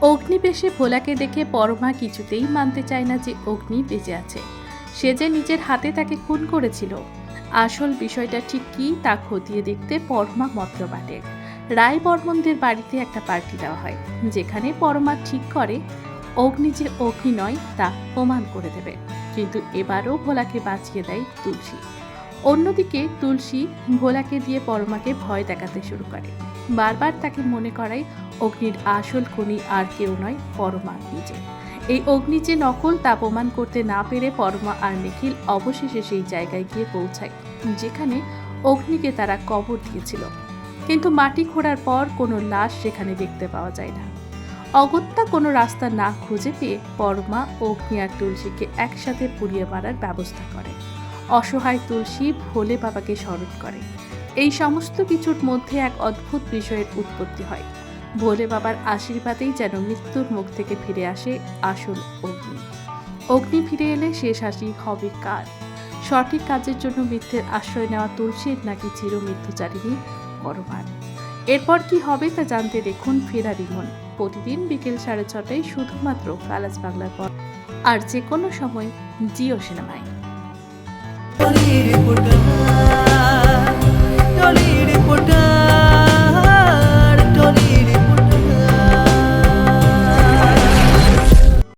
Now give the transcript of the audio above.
অগ্নিবেশে ভোলাকে দেখে পরমা কিছুতেই মানতে চায় না যে অগ্নি বেঁচে আছে। সে যে নিজের হাতে তাকে খুন করেছিল। আসল বিষয়টা ঠিক কী তা খতিয়ে দেখতে পরমা মন্ত্র বাটে রায় বর্মনদের বাড়িতে একটা পার্টি দেওয়া হয়, যেখানে পরমা ঠিক করে, অগ্নি যে অগ্নি নয় তা প্রমাণ করে দেবে। কিন্তু এবারও ভোলাকে বাঁচিয়ে দেয় তুলসী। অন্যদিকে তুলসী ভোলাকে দিয়ে পরমাকে ভয় দেখাতে শুরু করে। বারবার তাকে মনে করায় অগ্নির আসল খনি আর কেউ নয় পরমা নিজে। এই অগ্নি যে নকল তা প্রমাণ করতে না পেরে পরমা আর নিখিল অবশেষে সেই জায়গায় গিয়ে পৌঁছায়, যেখানে অগ্নিকে তারা কবর দিয়েছিল। কিন্তু মাটি খোঁড়ার পর কোনো লাশ সেখানে দেখতে পাওয়া যায় না। অগত্যা কোনো রাস্তা না খুঁজে পেয়ে পরমা, অগ্নি আর তুলসীকে একসাথে পুড়িয়ে মারার ব্যবস্থা করে। অসহায় তুলসী ভোলে বাবাকে স্মরণ করে। এই সমস্ত কিছুর মধ্যে এক অদ্ভুত বিষয়ের উৎপত্তি হয়। ভোলে বাবার আশীর্বাদেই যেন মৃত্যুর মুখ থেকে ফিরে আসে আসল অগ্নি। অগ্নি ফিরে এলে শেষ হাসি হবে কার? সঠিক কাজের জন্য মিথ্যের আশ্রয় নেওয়া তুলসীর নাকি চির মৃত্যুচারিণী পরমার? এরপর কি হবে তা জানতে দেখুন ফেরারি মন প্রতিদিন বিকেল সাড়ে ছটায় শুধুমাত্র কালাজ বাংলার পর। আর যে কোনো সময় জিও সিনেমায়। పరీరి పుట్ట.